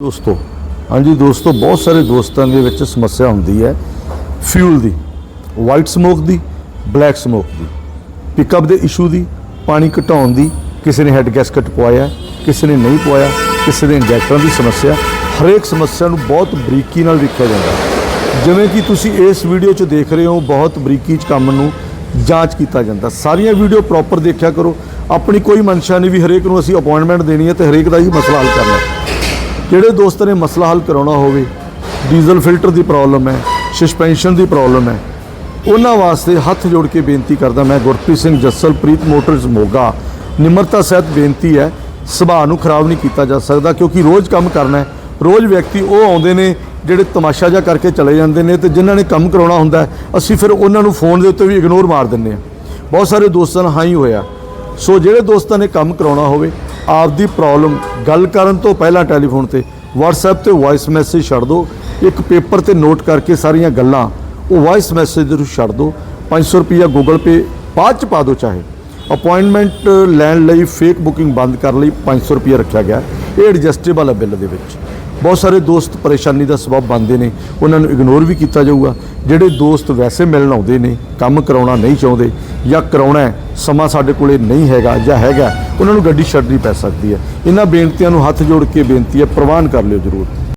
ਦੋਸਤੋ, ਹਾਂਜੀ ਦੋਸਤੋ, ਬਹੁਤ ਸਾਰੇ ਦੋਸਤਾਂ ਦੇ ਵਿੱਚ ਸਮੱਸਿਆ ਹੁੰਦੀ ਹੈ ਫਿਊਲ ਦੀ ਵਾਈਟ ਸਮੋਕ ਦੀ ਬਲੈਕ ਸਮੋਕ ਦੀ ਪਿਕਅਪ ਦੇ ਇਸ਼ੂ ਦੀ, ਪਾਣੀ ਘਟਾਉਣ ਦੀ, ਕਿਸੇ ਨੇ ਹੈਡ ਗੈਸਕਟ ਪਵਾਇਆ, ਕਿਸੇ ਨੇ ਨਹੀਂ ਪਵਾਇਆ, ਕਿਸੇ ਦੇ ਇੰਜੈਕਟਰਾਂ ਦੀ ਸਮੱਸਿਆ, ਹਰੇਕ ਸਮੱਸਿਆ ਨੂੰ ਬਹੁਤ ਬਰੀਕੀ ਨਾਲ ਵੇਖਿਆ ਜਾਂਦਾ ਜਿਵੇਂ ਕਿ ਤੁਸੀਂ ਇਸ ਵੀਡੀਓ 'ਚ ਦੇਖ ਰਹੇ ਹੋ, ਬਹੁਤ ਬਰੀਕੀ 'ਚ ਕੰਮ ਨੂੰ ਜਾਂਚ ਕੀਤਾ ਜਾਂਦਾ। ਸਾਰੀਆਂ ਵੀਡੀਓ ਪ੍ਰੋਪਰ ਦੇਖਿਆ ਕਰੋ, ਆਪਣੀ ਕੋਈ ਮਨਸ਼ਾ ਨਹੀਂ ਵੀ ਹਰੇਕ ਨੂੰ ਅਸੀਂ ਅਪਾਇੰਟਮੈਂਟ ਦੇਣੀ ਹੈ ਤੇ ਹਰੇਕ ਦਾ ਹੀ ਮਸਲਾ ਹੱਲ ਕਰਨਾ ਜਿਹੜੇ ਦੋਸਤ ਨੇ ਮਸਲਾ ਹੱਲ ਕਰਾਉਣਾ ਹੋਵੇ, ਡੀਜ਼ਲ ਫਿਲਟਰ ਦੀ ਪ੍ਰੋਬਲਮ ਹੈ ਸਸਪੈਂਸ਼ਨ ਦੀ ਪ੍ਰੋਬਲਮ ਹੈ, ਉਹਨਾਂ ਵਾਸਤੇ ਹੱਥ ਜੋੜ ਕੇ ਬੇਨਤੀ ਕਰਦਾ ਮੈਂ ਗੁਰਪ੍ਰੀਤ ਸਿੰਘ ਜੱਸਲਪ੍ਰੀਤ ਮੋਟਰਸ ਮੋਗਾ। ਨਿਮਰਤਾ ਸਹਿਤ ਬੇਨਤੀ ਹੈ, ਸੁਭਾਅ ਨੂੰ ਖਰਾਬ ਨਹੀਂ ਕੀਤਾ ਜਾ ਸਕਦਾ ਕਿਉਂਕਿ ਰੋਜ਼ ਕੰਮ ਕਰਨਾ ਹੈ, ਰੋਜ਼ ਵਿਅਕਤੀ ਉਹ ਆਉਂਦੇ ਨੇ ਜਿਹੜੇ ਤਮਾਸ਼ਾ ਜਿਹਾ ਕਰਕੇ ਚਲੇ ਜਾਂਦੇ ਨੇ ਤੇ ਜਿਨ੍ਹਾਂ ਨੇ ਕੰਮ ਕਰਾਉਣਾ ਹੁੰਦਾ ਅਸੀਂ ਫਿਰ ਉਹਨਾਂ ਨੂੰ ਫੋਨ ਦੇ ਉੱਤੇ ਵੀ ਇਗਨੋਰ ਮਾਰ ਦਿੰਦੇ ਹਾਂ। ਬਹੁਤ ਸਾਰੇ ਦੋਸਤਾਂ ਨਾਲ ਹਾਂ ਹੀ ਹੋਇਆ। ਸੋ ਜਿਹੜੇ ਦੋਸਤਾਂ ਨੇ ਕੰਮ ਕਰਾਉਣਾ ਹੋਵੇ ਆਪਦੀ ਪ੍ਰੋਬਲਮ ਗੱਲ ਕਰਨ ਤੋਂ ਪਹਿਲਾਂ ਟੈਲੀਫੋਨ ਤੇ, WhatsApp ਤੇ ਵੌਇਸ ਮੈਸੇਜ ਛੱਡ ਦਿਓ ਇੱਕ ਪੇਪਰ ਤੇ ਨੋਟ ਕਰਕੇ ਸਾਰੀਆਂ ਗੱਲਾਂ ਉਹ ਵੌਇਸ ਮੈਸੇਜ ਦੇ ਨੂੰ ਛੱਡ ਦਿਓ 500 ਰੁਪਿਆ ਗੂਗਲ ਪੇ ਬਾਅਦ ਚ ਪਾ ਦਿਓ ਚਾਹੇ। ਅਪਾਇੰਟਮੈਂਟ ਲੈਣ ਲਈ ਫੇਕ ਬੁਕਿੰਗ ਬੰਦ ਕਰਨ ਲਈ 500 ਰੁਪਿਆ ਰੱਖਿਆ ਗਿਆ। ਇਹ ਐਡਜਸਟੇਬਲ ਹੈ ਬਿੱਲ ਦੇ ਵਿੱਚ। ਬਹੁਤ ਸਾਰੇ ਦੋਸਤ ਪਰੇਸ਼ਾਨੀ ਦਾ ਸਬਬ ਬਣਦੇ ਨੇ, ਉਹਨਾਂ ਨੂੰ ਇਗਨੋਰ ਵੀ ਕੀਤਾ ਜਾਊਗਾ। ਜਿਹੜੇ ਦੋਸਤ ਵੈਸੇ ਮਿਲਣ ਆਉਂਦੇ ਨੇ, ਕੰਮ ਕਰਾਉਣਾ ਨਹੀਂ ਚਾਹੁੰਦੇ ਜਾਂ ਕਰਾਉਣਾ ਸਮਾਂ ਸਾਡੇ ਕੋਲੇ ਨਹੀਂ ਹੈਗਾ ਜਾਂ ਹੈਗਾ, ਉਹਨਾਂ ਨੂੰ ਗੱਡੀ ਛੱਡਣੀ ਪੈ ਸਕਦੀ ਹੈ। ਇਹਨਾਂ ਬੇਨਤੀਆਂ ਨੂੰ ਹੱਥ ਜੋੜ ਕੇ ਬੇਨਤੀ ਹੈ, ਪ੍ਰਵਾਨ ਕਰ ਲਿਓ ਜ਼ਰੂਰ।